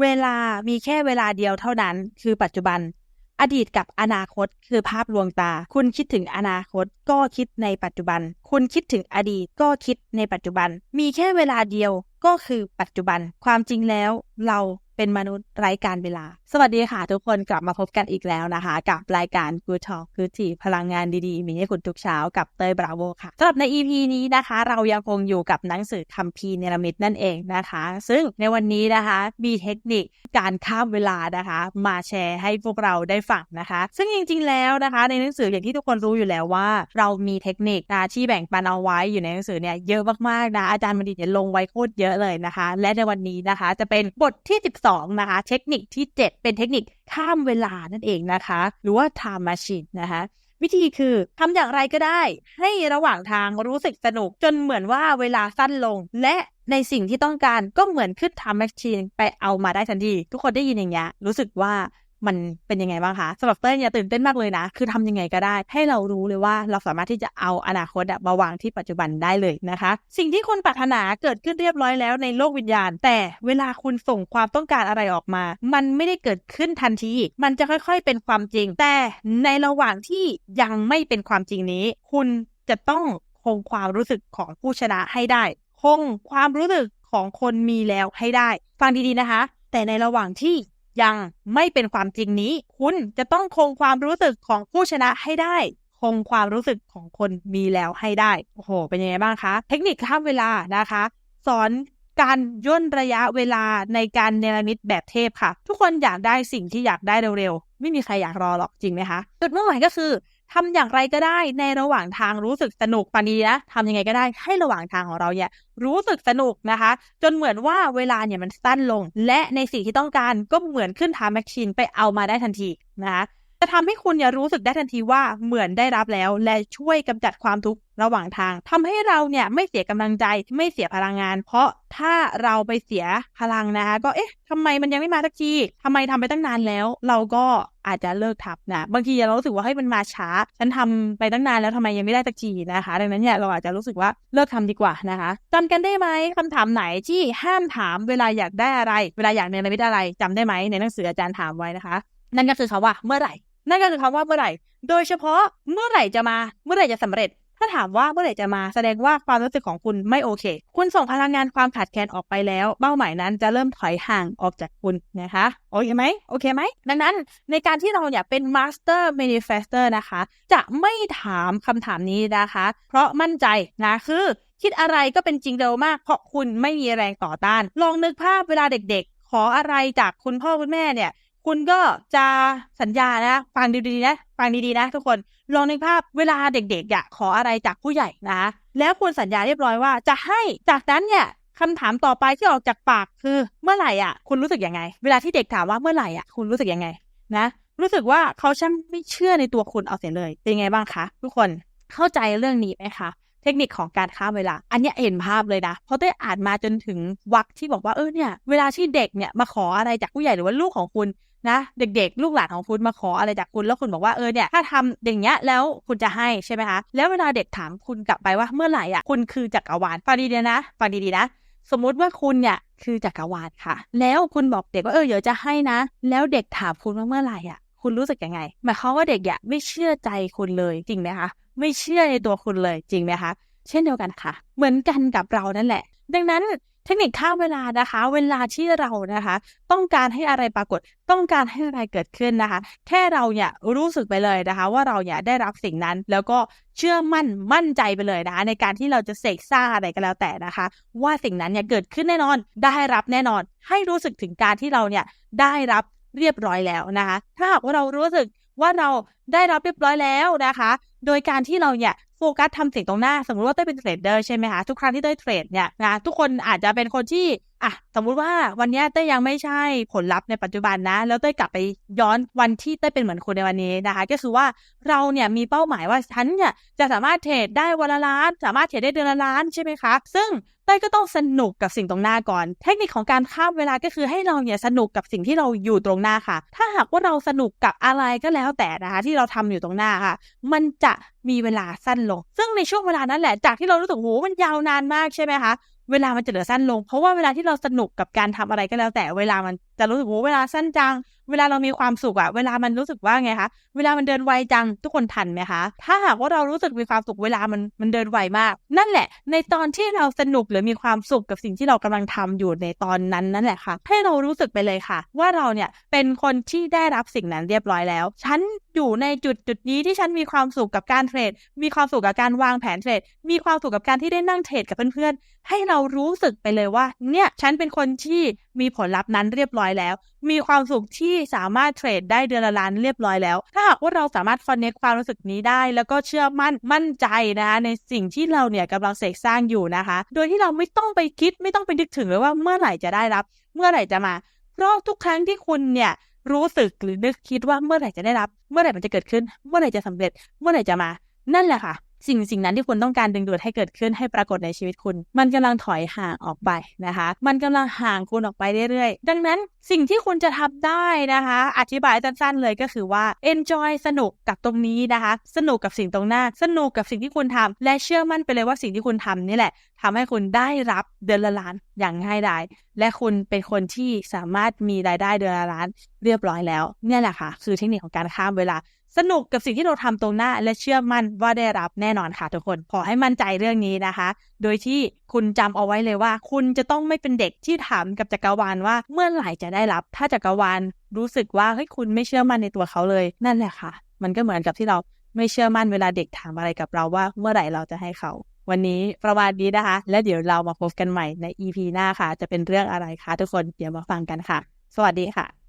เวลามีแค่เวลาเดียวเท่านั้น คือปัจจุบัน อดีตกับอนาคตคือภาพลวงตา คุณคิดถึงอนาคตก็คิดในปัจจุบัน คุณคิดถึงอดีตก็คิดในปัจจุบัน มีแค่เวลาเดียวก็คือปัจจุบัน ความจริงแล้ว เรา เป็นมนุษย์ไร้การเวลา สวัสดีค่ะทุกคนกลับมาพบกันอีกแล้วนะคะ กับรายการ Good Talk Good t พลังงานดีๆ มีให้คุณทุกเช้ากับเตยบราโวค่ะสำหรับใน EP นี้นะคะ เรายังคงอยู่กับหนังสือคัมภีร์เนรมิตนั่นเองนะคะ ซึ่งในวันนี้นะคะมีเทคนิคการข้ามเวลานะคะ มาแชร์ให้พวกเราได้ฟังนะคะ ซึ่งจริง ๆ แล้วนะคะ ในหนังสืออย่างที่ทุกคนรู้อยู่แล้วว่า เรามีเทคนิคนะที่แบ่งปันเอาไว้อยู่ในหนังสือเนี่ยเยอะมากๆนะอาจารย์บัณฑิตเนี่ยลงไว้โคตรเยอะเลยนะคะ และในวันนี้นะคะ จะเป็นบทที่ 12นะคะ เทคนิคที่ 7 เป็นเทคนิคข้ามเวลานั่นเองนะคะ หรือว่า time machine นะคะวิธีคือทำอย่างไรก็ได้ ให้ระหว่างทางรู้สึกสนุกจนเหมือนว่าเวลาสั้นลง และในสิ่งที่ต้องการก็เหมือนขึ้น time machine ไปเอามาได้ทันที ทุกคนได้ยินอย่างเงี้ยรู้สึกว่า มันเป็นยังไงบ้างคะสำหรับเต้ยเนี่ยตื่นเต้นมากเลยนะ คือทำยังไงก็ได้ ให้เรารู้เลยว่าเราสามารถที่จะเอาอนาคตมาวางที่ปัจจุบันได้เลยนะคะ สิ่งที่คุณปรารถนาเกิดขึ้นเรียบร้อยแล้วในโลกวิญญาณ แต่เวลาคุณส่งความต้องการอะไรออกมา มันไม่ได้เกิดขึ้นทันที มันจะค่อยๆเป็นความจริง แต่ในระหว่างที่ยังไม่เป็นความจริงนี้ คุณจะต้องคงความรู้สึกของผู้ชนะให้ได้ คงความรู้สึกของคนมีแล้วให้ได้ ฟังดีๆนะคะ แต่ในระหว่างที่ ยังไม่เป็นความจริงนี้ คุณจะต้องคงความรู้สึกของผู้ชนะให้ได้ คงความรู้สึกของคนมีแล้วให้ได้โอ้โห เป็นยังไงบ้างคะ เทคนิคข้ามเวลานะคะ สอนการย่นระยะเวลาในการเนรมิตแบบเทพค่ะ ทุกคนอยากได้สิ่งที่อยากได้เร็วๆ ไม่มีใครอยากรอหรอกจริงไหมคะ จุดมุ่งหมายก็คือ ทำอย่างไรก็ได้ในระหว่างทางรู้สึกสนุกปานีนะทำยังไงก็ได้ให้ระหว่างทางของเราเนี่ยรู้สึกสนุกนะคะ จนเหมือนว่าเวลาเนี่ยมันสั้นลง และในสิ่งที่ต้องการก็เหมือนขึ้นทาแมชชีนไปเอามาได้ทันทีนะคะ จะทำให้คุณเนี่ยรู้สึกได้ทันทีว่าเหมือนได้รับแล้ว และช่วยกำจัดความทุกข์ระหว่างทางทำให้เราเนี่ยไม่เสียกำลังใจไม่เสียพลังงาน เพราะถ้าเราไปเสียพลังนะคะก็เอ๊ะทำไมมันยังไม่มาสักทีทำไมทำไปตั้งนานแล้ว เราก็อาจจะเลิกทับนะบางทีเรารู้สึกว่าให้มันมาช้า ฉันทำไปตั้งนานแล้วทำไมยังไม่ได้สักทีนะคะ ดังนั้นเนี่ยเราอาจจะรู้สึกว่าเลิกทำดีกว่านะคะจำกันได้ไหมคำถามไหนที่ห้ามถามเวลาอยากได้อะไร เวลาอยากเนรมิตอะไรจำได้ไหมในหนังสืออาจารย์ถามไว้นะคะ นั่นก็คือคาว่าเมื่อไหร่ นั่นก็คือคำว่าเมื่อไหร่ โดยเฉพาะเมื่อไหร่จะมา เมื่อไหร่จะสำเร็จ ถ้าถามว่าเมื่อไหร่จะมาแสดงว่าความรู้สึกของคุณไม่โอเค คุณส่งพลังงานความขาดแคลนออกไปแล้ว เป้าหมายนั้นจะเริ่มถอยห่างออกจากคุณนะคะ โอเคไหมโอเคไหม ดังนั้นในการที่เราอยากเป็นมาสเตอร์ a ม i f e s t อร์นะคะ จะไม่ถามคำถามนี้นะคะ เพราะมั่นใจนะคือคิดอะไรก็เป็นจริงเร็วมาก เพราะคุณไม่มีแรงต่อต้าน ลองนึกภาพเวลาเด็กๆ ขออะไรจากคุณพ่อคุณแม่เนี่ย คุณก็จะสัญญานะ ฟังดีๆนะ ฟังดีๆนะ ทุกคนลองในภาพเวลาเด็กๆอยากขออะไรจากผู้ใหญ่นะ แล้วคุณสัญญาเรียบร้อยว่าจะให้จากนั้นเนี่ยคำถามต่อไปที่ออกจากปากคือเมื่อไหร่อะ คุณรู้สึกยังไง เวลาที่เด็กถามว่าเมื่อไหร่อะคุณรู้สึกยังไง นะ รู้สึกว่าเขาช่างไม่เชื่อในตัวคุณเอาเสียเลย เป็นไงบ้างคะทุกคนเข้าใจเรื่องนี้ไหมคะ เทคนิคของการข้ามเวลา อันนี้เห็นภาพเลยนะ เพราะได้อ่านมาจนถึงวักที่บอกว่าเออเนี่ยเวลาที่เด็กเนี่ยมาขออะไรจากผู้ใหญ่หรือว่าลูกของคุณนะเด็กๆ ลูกหลานของคุณมาขออะไรจากคุณ แล้วคุณบอกว่าเออเนี่ยถ้าทำอย่างเงี้ยแล้วคุณจะให้ใช่ไหมคะแล้วเวลาเด็กถามคุณกลับไปว่าเมื่อไหร่อะคุณคือจักรวาลฟังดีๆนะฟังดีๆนะ สมมุติว่าคุณเนี่ยคือจักรวาลค่ะ แล้วคุณบอกเด็กว่าเออเดี๋ยวจะให้นะ แล้วเด็กถามคุณว่าเมื่อไหร่อะคุณรู้สึกยังไงหมายความว่าเด็กอย่าไม่เชื่อใจคุณเลยจริงไหมคะ ไม่เชื่อในตัวคุณเลยจริงไหมคะ เช่นเดียวกันค่ะ เหมือนกันกับเรานั่นแหละ ดังนั้นเทคนิคข้ามเวลานะคะ เวลาที่เรานะคะ ต้องการให้อะไรปรากฏ ต้องการให้อะไรเกิดขึ้นนะคะ แค่เราเนี่ยรู้สึกไปเลยนะคะ ว่าเราเนี่ยได้รับสิ่งนั้นแล้วก็เชื่อมั่นมั่นใจไปเลยนะคะ ในการที่เราจะเสกสร้างอะไรก็แล้วแต่นะคะ ว่าสิ่งนั้นเนี่ยเกิดขึ้นแน่นอน ได้รับแน่นอน ให้รู้สึกถึงการที่เราเนี่ยได้รับเรียบร้อยแล้วนะคะ ถ้าหากว่าเรารู้สึก ว่าเราได้รับเรียบร้อยแล้วนะคะ โดยการที่เราเนี่ยโฟกัสทำสิ่งตรงหน้า สมมติว่าเต้เป็นเทรดเดอร์ใช่ไหมคะ ทุกครั้งที่เต้เทรดเนี่ยนะทุกคนอาจจะเป็นคนที่ อะสมมุติว่าวันนี้เต้ยังไม่ใช่ผลลัพธ์ในปัจจุบันนะ แล้วเต้กลับไปย้อนวันที่เต้เป็นเหมือนคนในวันนี้นะคะ ก็คือว่าเราเนี่ยมีเป้าหมายว่าฉันเนี่ยจะสามารถเทรดได้วันละล้าน สามารถเทรดได้เดือนละล้านใช่ไหมคะซึ่งเต้ก็ต้องสนุกกับสิ่งตรงหน้าก่อน เทคนิคของการข้ามเวลาก็คือให้เราเนี่ยสนุกกับสิ่งที่เราอยู่ตรงหน้าค่ะ ถ้าหากว่าเราสนุกกับอะไรก็แล้วแต่นะคะ ที่เราทำอยู่ตรงหน้าค่ะ มันจะมีเวลาสั้นลง ซึ่งในช่วงเวลานั้นแหละจากที่เรารู้สึกโหมันยาวนานมากใช่ไหมคะ เวลามันจะเหลือสั้นลง เพราะว่าเวลาที่เราสนุกกับการทำอะไรก็แล้ว แต่เวลามันจะรู้สึกว่าเวลาสั้นจัง เวลาเรามีความสุขอะเวลามันรู้สึกว่าไงคะ เวลามันเดินไวจังทุกคนทันไหมคะ ถ้าหากว่าเรารู้สึกมีความสุขเวลามันมันเดินไวมาก นั่นแหละ ในตอนที่เราสนุกหรือมีความสุขกับสิ่งที่เรากำลังทำอยู่ในตอนนั้นนั่นแหละค่ะ ให้เรารู้สึกไปเลยค่ะ ว่าเราเนี่ยเป็นคนที่ได้รับสิ่งนั้นเรียบร้อยแล้ว ฉันอยู่ในจุดจุดนี้ที่ฉันมีความสุขกับการเทรด มีความสุขกับการวางแผนเทรด มีความสุขกับการที่ได้นั่งเทรดกับเพื่อนๆ ให้เรารู้สึกไปเลยว่า เนี่ย ฉันเป็นคนที่มีผลลัพธ์นั้นเรียบร้อยแล้ว มีความสุขที่สามารถเทรดได้เดือนละล้านเรียบร้อยแล้ว ถ้าหากว่าเราสามารถคอนเนคความรู้สึกนี้ได้ แล้วก็เชื่อมั่นมั่นใจนะคะในสิ่งที่เราเนี่ยกำลังเสกสร้างอยู่นะคะ โดยที่เราไม่ต้องไปคิดไม่ต้องไปนึกถึงเลยว่าเมื่อไหร่จะได้รับ เมื่อไหร่จะมา เพราะทุกครั้งที่คุณเนี่ย รู้สึกหรือนึกคิดว่าเมื่อไหร่จะได้รับ เมื่อไหร่มันจะเกิดขึ้น เมื่อไหร่จะสำเร็จ เมื่อไหร่จะมา นั่นแหละค่ะ สิ่งสิ่งนั้นที่คุณต้องการดึงดูดให้เกิดขึ้นให้ปรากฏในชีวิตคุณ มันกำลังถอยห่างออกไปนะคะ มันกำลังห่างคุณออกไปเรื่อยๆ ดังนั้นสิ่งที่คุณจะทำได้นะคะ อธิบายสั้นๆเลยก็คือว่า enjoy สนุกกับตรงนี้นะคะ สนุกกับสิ่งตรงหน้า สนุกกับสิ่งที่คุณทำและเชื่อมั่นไปเลยว่าสิ่งที่คุณทำนี่แหละทำให้คุณได้รับเดือนละล้านอย่างง่ายดายและคุณเป็นคนที่สามารถมีรายได้เดือนละล้านเรียบร้อยแล้ว เนี่ยแหละค่ะ คือเทคนิคของการข้ามเวลา สนุกกับสิ่งที่เราทำตรงหน้า และเชื่อมั่นว่าได้รับแน่นอนค่ะทุกคน ขอให้มั่นใจเรื่องนี้นะคะ โดยที่คุณจำเอาไว้เลยว่า คุณจะต้องไม่เป็นเด็กที่ถามกับจักรวาลว่าเมื่อไหร่จะได้รับ ถ้าจักรวาลรู้สึกว่าเฮ้ยคุณไม่เชื่อมั่นในตัวเขาเลยนั่นแหละค่ะ มันก็เหมือนกับที่เราไม่เชื่อมั่นเวลาเด็กถามอะไรกับเราว่า เมื่อไหร่เราจะให้เขา วันนี้ประมาณนี้นะคะ และเดี๋ยวเรามาพบกันใหม่ใน EP หน้าค่ะ จะเป็นเรื่องอะไรคะทุกคนเดี๋ยวมาฟังกันค่ะ สวัสดีค่ะ